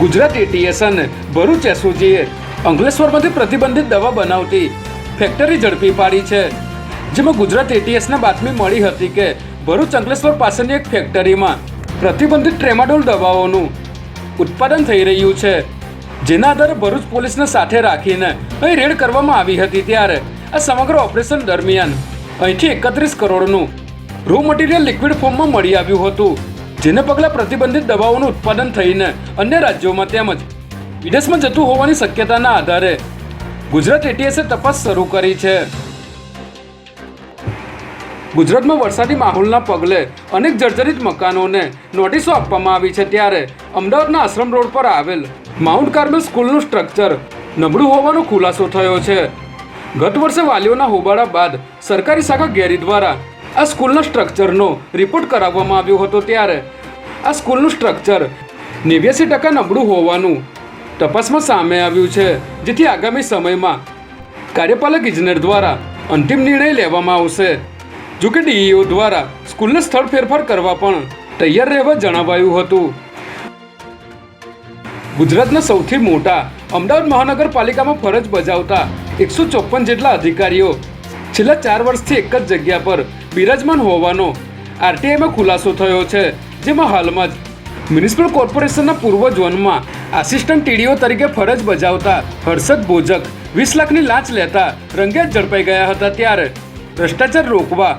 Gujarat ATS અને ભરૂચ એસઓજીએ અંકલેશ્વરમાંથી પ્રતિબંધિત દવા બનાવતી ફેક્ટરી ઝડપી પાડી છે. જેમાં ગુજરાત એટીએસને બાતમી મળી હતી કે ભરૂચ અંકલેશ્વર પાસેની એક ફેક્ટરીમાં પ્રતિબંધિત ટ્રેમાડોલ દવાઓનું ઉત્પાદન થઈ રહ્યું છે. જેના આધારે ભરૂચ પોલીસને સાથે રાખીને અહીં રેડ કરવામાં આવી હતી ત્યારે આ સમગ્ર ઓપરેશન દરમિયાન અહીંથી એકત્રીસ કરોડનું રો મટીરિયલ લિક્વિડ ફોર્મમાં મળી આવ્યું હતું. જેને પગલે પ્રતિબંધિત દવાઓનું ઉત્પાદન થઈને અન્ય રાજ્યોમાં તેમજ વિદેશમાં જતું હોવાની શક્યતાના આધારે ગુજરાત એટીએસે તપાસ શરૂ કરી છે. ગુજરાતમાં વરસાદી માહોલના પગલે અનેક જર્જરિત મકાનોને નોટિસો આપવામાં આવી છે ત્યારે અમદાવાદના આશ્રમ રોડ પર આવેલ માઉન્ટ કાર્મેલ સ્કૂલનું સ્ટ્રક્ચર નબળું હોવાનો ખુલાસો થયો છે. ગત વર્ષે વાલીઓના હોબાળા બાદ સરકારી શાખા ગેરી દ્વારા આ સ્કૂલના સ્ટ્રક્ચરનો રિપોર્ટ કરાવવામાં આવ્યો હતો ત્યારે. આ સ્કૂલનું સ્ટ્રક્ચર નેવ્યાસી ટકા નબળું હોવાનું તપાસમાં સામે આવ્યું છે, જેથી આગામી સમયમાં કાર્યપાલક ઇજનેર દ્વારા અંતિમ નિર્ણય લેવામાં આવશે. જો કે ડીઈઓ દ્વારા સ્કૂલને સ્થળ ફેરફાર કરવા પણ તૈયાર રહેવા જણાવાયું હતું. ગુજરાતના સૌથી મોટા અમદાવાદ મહાનગરપાલિકામાં ફરજ બજાવતા એકસો ચોપન જેટલા અધિકારીઓ છેલ્લા ચાર વર્ષથી એક જ જગ્યા પર બિરાજમાન હોવાનો આરટીઆઈમાં ખુલાસો થયો છે, જેમાં હાલમાં જ મ્યુનિસિપલ કોર્પોરેશનના પૂર્વ ઝોનમાં આસિસ્ટન્ટ ટીડીઓ તરીકે ફરજ બજાવતા હર્ષદ ભોજક વીસ લાખની લાંચ લેતા રંગેત ઝડપાઈ ગયા હતા ત્યારે ભ્રષ્ટાચાર રોકવા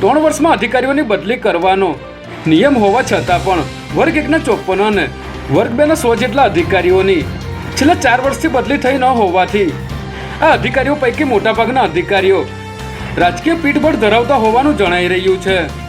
ત્રણ વર્ષમાં અધિકારીઓની બદલી કરવાનો નિયમ હોવા છતાં પણ વર્ગ એકના ચોપન અને વર્ગ બેના સો જેટલા અધિકારીઓની છેલ્લા ચાર વર્ષથી બદલી થઈ ન હોવાથી આ અધિકારીઓ પૈકી મોટાભાગના અધિકારીઓ રાજકીય પીઠબળ ધરાવતા હોવાનું જણાઈ રહ્યું છે.